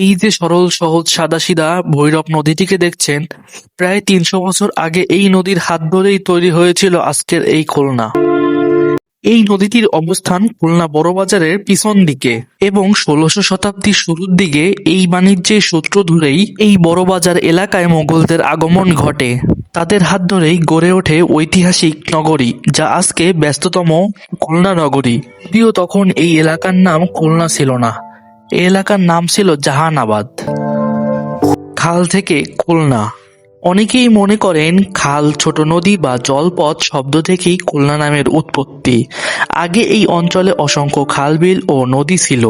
এই যে সরল, সহজ, সাদাসিধা ভৈরব নদীটিকে দেখছেন, প্রায় তিনশো বছর আগে এই নদীর হাত ধরেই তৈরি হয়েছিল আজকের এই খুলনা। এই নদীটির অবস্থান খুলনা বড়বাজারের পিছন দিকে এবং ষোলশ শতাব্দীর শুরুর দিকে এই বাণিজ্যের সূত্র ধরেই এই বড়বাজার এলাকায় মোগলদের আগমন ঘটে। তাদের হাত ধরেই গড়ে ওঠে ঐতিহাসিক নগরী, যা আজকে ব্যস্ততম খুলনা নগরী। যদিও তখন এই এলাকার নাম খুলনা ছিল না। এলাকার নাম ছিল জাহানাবাদ। খাল থেকে খুলনা। অনেকেই মনে করেন খাল ছোট নদী বা জলপথ শব্দ থেকেই খুলনা নামের উৎপত্তি। আগে এই অঞ্চলে অসংখ্য খালবিল ও নদী ছিল।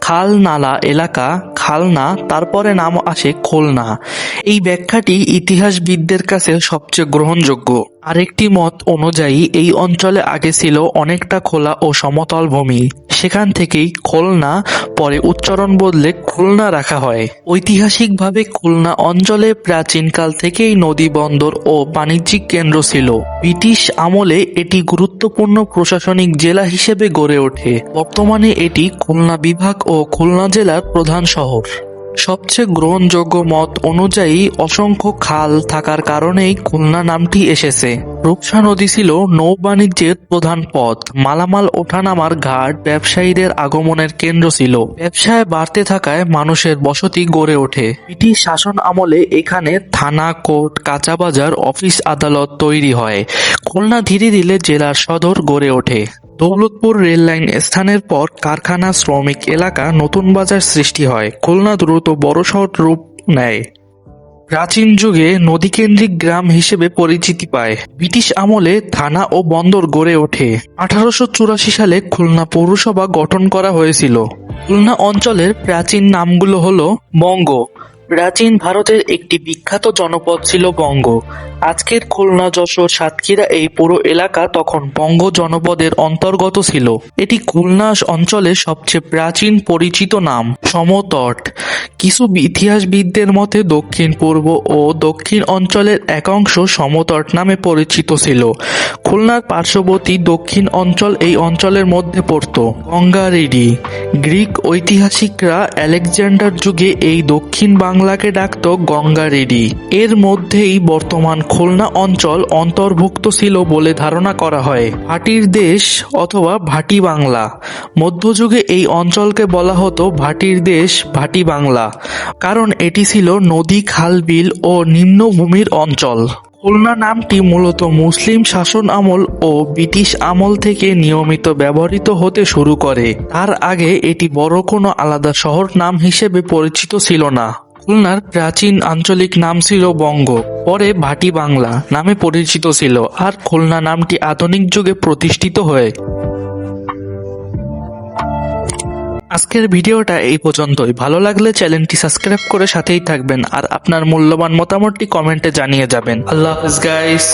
খাল নালা এলাকা, খালনা, তারপরে নাম আসে খুলনা। এই ব্যাখ্যাটি ইতিহাসবিদদের কাছে সবচেয়ে গ্রহণযোগ্য। আরেকটি মত অনুযায়ী, এই অঞ্চলে আগে ছিল অনেকটা খোলা ও সমতল ভূমি। সেখান থেকেই খুলনা, পরে উচ্চারণ বদলে খুলনা রাখা হয়। ঐতিহাসিকভাবে খুলনা অঞ্চলে প্রাচীনকাল থেকেই নদী বন্দর ও বাণিজ্যিক কেন্দ্র ছিল। ব্রিটিশ আমলে এটি গুরুত্বপূর্ণ প্রশাসনিক জেলা হিসেবে গড়ে ওঠে। বর্তমানে এটি খুলনা বিভাগ ও খুলনা জেলার প্রধান শহর। সবচেয়ে গ্রহণযোগ্য মত অনুযায়ী অসংখ্য খাল থাকার কারণেই খুলনা নামটি এসেছে। রূপসা নদী ছিল নৌ বাণিজ্যের প্রধান পথ। মালামাল ওঠানামার ঘাট ব্যবসায়ীদের আগমনের কেন্দ্র ছিল। ব্যবসায় বাড়তে থাকায় মানুষের বসতি গড়ে ওঠে। ব্রিটিশ শাসন আমলে এখানে থানা, কোর্ট কাঁচা বাজার অফিস আদালত তৈরি হয়। খুলনা ধীরে ধীরে জেলার সদর গড়ে ওঠে। দৌলতপুর রেললাইন স্থানের পর কারখানা, শ্রমিক এলাকা নতুন বাজার সৃষ্টি হয়। খুলনা দ্রুত বড়সড় রূপ নেয়। প্রাচীন যুগে নদীকেন্দ্রিক গ্রাম হিসেবে পরিচিতি পায়। ব্রিটিশ আমলে থানা ও বন্দর গড়ে ওঠে। আঠারোশো চুরাশি সালে খুলনা পৌরসভা গঠন করা হয়েছিল। খুলনা অঞ্চলের প্রাচীন নামগুলো হলো বঙ্গ প্রাচীন ভারতের একটি বিখ্যাত জনপদ ছিল বঙ্গ। আজকের খুলনা, যশোর, সাতক্ষীরা এই পুরো এলাকা তখন বঙ্গ জনপদের অন্তর্গত ছিল। এটি খুলনা অঞ্চলের সবচেয়ে প্রাচীন পরিচিত নাম, সমতট। কিছু ইতিহাসবিদদের মতে দক্ষিণ, পূর্ব ও দক্ষিণ অঞ্চলের একাংশ সমতট নামে পরিচিত ছিল। খুলনার পার্শ্ববর্তী দক্ষিণ অঞ্চল এই অঞ্চলের মধ্যে পড়ত। গঙ্গারেডি গ্রিক ঐতিহাসিকরা আলেকজান্ডার যুগে এই দক্ষিণ বাংলাকে ডাকত গঙ্গা রেডি। এর মধ্যেই বর্তমান খুলনা অঞ্চল অন্তর্ভুক্ত ছিল বলে ধারণা করা হয়। ভাটির দেশ অথবা ভাটি বাংলা। মধ্যযুগে এই অঞ্চলকে বলা হতো ভাটির দেশ ভাটি বাংলা। কারণ এটি ছিল নদী, খাল, বিল ও নিম্নভূমির অঞ্চল। খুলনা নামটি মূলত মুসলিম শাসন আমল ও ব্রিটিশ আমল থেকে নিয়মিত ব্যবহৃত হতে শুরু করে। তার আগে এটি বড় কোনো আলাদা শহর নাম হিসেবে পরিচিত ছিল না। খুলনার প্রাচীন আঞ্চলিক নাম ছিল বঙ্গ, পরে ভাটি বাংলা নামে পরিচিত ছিল আর খুলনা নামটি আধুনিক যুগে প্রতিষ্ঠিত হয়ে আজকের ভিডিওটা এই পর্যন্তই। ভালো লাগলে চ্যানেলটি সাবস্ক্রাইব করে সাথেই থাকবেন আর আপনার মূল্যবান মতামতটি কমেন্টে জানিয়ে যাবেন। আল্লাহ হাফিজ গাইস